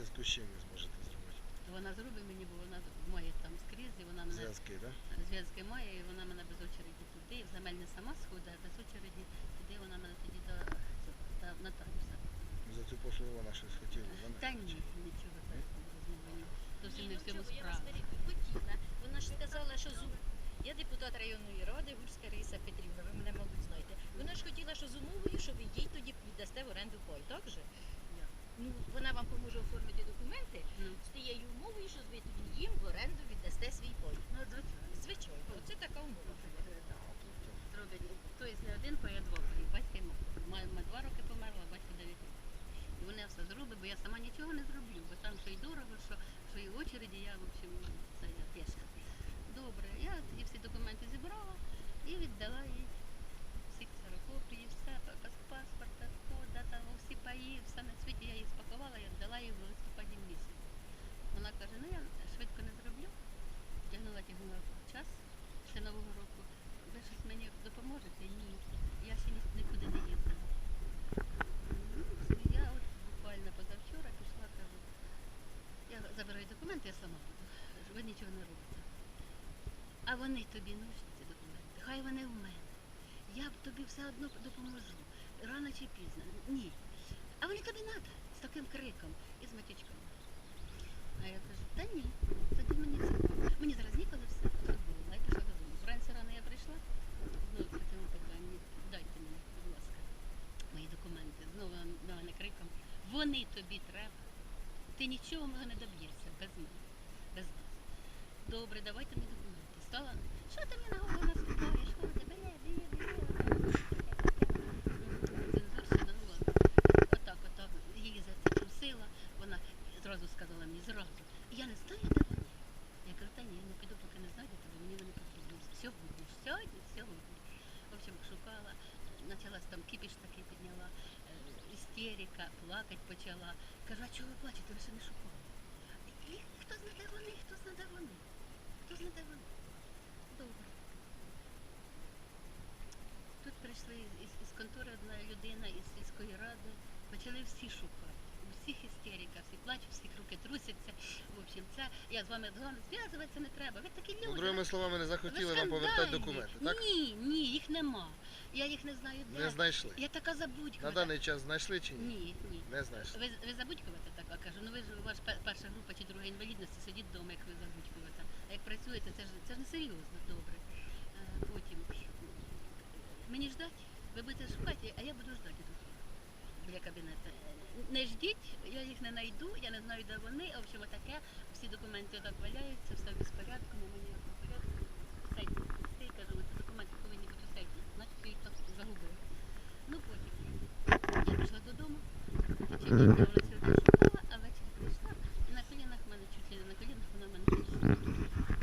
зв'язку з чим ви зможете зробити? Вона зробить мені, бо вона має там скрізь, і вона мене Зв'язки, так? зв'язки має, і вона мене без очереді туди, в земельне сама сходить, а без очереді туди вона мене тоді до, до нотаріуса. За цю послугу вона щось хотіла. Вона Та ні, нічого такого розмови ні. Зовсім не в цьому ну, чого, я вас справа. Хотіла. Вона ж сказала, що зум. Я депутат районної ради Гурська Раїса Петрівна, ви мене, мабуть, знаєте. Вона ж хотіла, що з умовою, що ви їй тоді віддасте в оренду пай, так же? Ну, вона вам поможе оформити документи Ну, з тією умовою, що ви тоді їм в оренду віддасте свій пай. ну, звичайно. Звичайно, оце така умова. Зроблять. Тобто не один пай, а два паї. Батька й мама. Мама два роки померла, батько дев'ять років. Вони все зроблять, бо я сама нічого не зроблю, бо там що й дорого, що, що і очереді, я, в общем, це я пішка. Добре, я тоді всі документи зібрала і віддала їй всі ксерокопії, все, пас- паспорт, код, дата, всі паї, все на світі я її спакувала і віддала їй в листопаді місяці. Вона каже, ну я швидко не зроблю. Тягнула, тягнула час після Нового року. Ви щось мені допоможете? Ні. Я ще ні- нікуди не їздила. Ну, Я от буквально позавчора пішла, кажу, я забираю документи, я сама буду. Ви нічого не робите. А вони тобі нужні, ці документи. Хай вони в мене. Я б тобі все одно допоможу. Рано чи пізно. Ні. А вони тобі треба з таким криком і з матючками. А я кажу, та ні, тоді мені це. Мені зараз ніколи все. Вранці рано я прийшла, знову цьому питанні, дайте мені, будь ласка, мої документи. Знову на мене криком. Вони тобі треба. Ти нічого мого не доб'єшся без мене, без нас. Добре, давайте мені документи. Стала, що ти мені на голову наступаєш? Що ти, бери, бери, бери. Цензурщина, ну ладно. Отак, отак, її за це трусила, вона зразу сказала мені, зразу. І я не знаю, де вони. Я кажу, та ні, не піду, поки не знайдете, бо мені вони потрібні. Сьогодні, ж, сьогодні, сьогодні. В общем, шукала, почалась там кипіш такий підняла, е, плакать почала. Кажу, а чого ви плачете, ви ще не шукали? І хто знає, вони, хто знає, вони? Хто знає, вони? Добре. Тут прийшли із, із контори одна людина із сільської ради, почали всі шукати. У всіх істерика, всі плачуть, трусяться. В общем, це я з вами зв'язуватися не треба. Ви такі люди. Ну, другими словами, не захотіли вам повертати документи, так? Ні, ні, їх нема. Я їх не знаю де. Не знайшли. Я така забудькова. На даний час знайшли чи ні? Ні, ні. Не знайшли. Ви, ви забудькувати така, кажу, ну ви ж у вас пе- перша група чи друга інвалідності, сидіть вдома, як ви забудькуєте. А як працюєте, це ж це ж не серйозно, добре. Е, Потім мені ждать, ви будете шукати, а я буду ждати. Не ждіть, я їх не знайду, я не знаю, де вони. В общем, таке, всі документи так валяються, все в безпорядку, на мені порядку. Сейф, стій, кажу, ці документи повинні бути в сейфі, значить ви їх так загубили. Ну потім я пішла додому, чи я сьогодні шукала, а ввечері прийшла, і на колінах мене чуть не на колінах вона мене прийшла.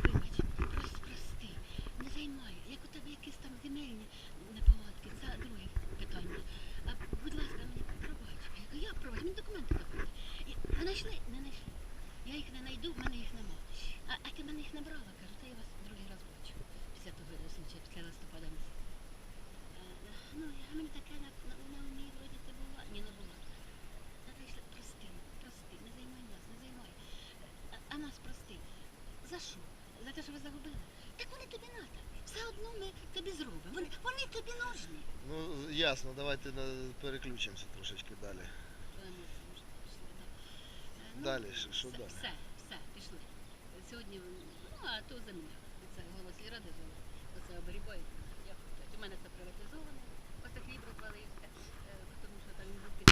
Вибач, просто прости, не займай, як у тебе якісь там земельні неполадки, це друге питання. А будь ласка. Я як мені документи доходять. І Ви знайшли? Не знайшли. Я їх не знайду, в мене їх нема. А, а ти мене їх не брала, кажу, та я вас другий раз бачу. Після того случаю, після листопада. Е, Ну, я мені таке на, на, на умі вроді ти була. Ні, не була. Та ти йшла, прости, прости, не займай нас, не займай. Е, А, а нас прости. За що? За те, що ви загубили? Так вони тобі надо. Все одно ми тобі зробимо. Вони, вони тобі нужні. Ну, ясно, давайте на- переключимося трошечки далі. Далі, що- що все, далі? Все, все, пішли. Сьогодні, ну, а то земля. Це голос ради жили. Оце хочуть. У мене це приватизовано. Оце хліб розвалився, е, тому що там під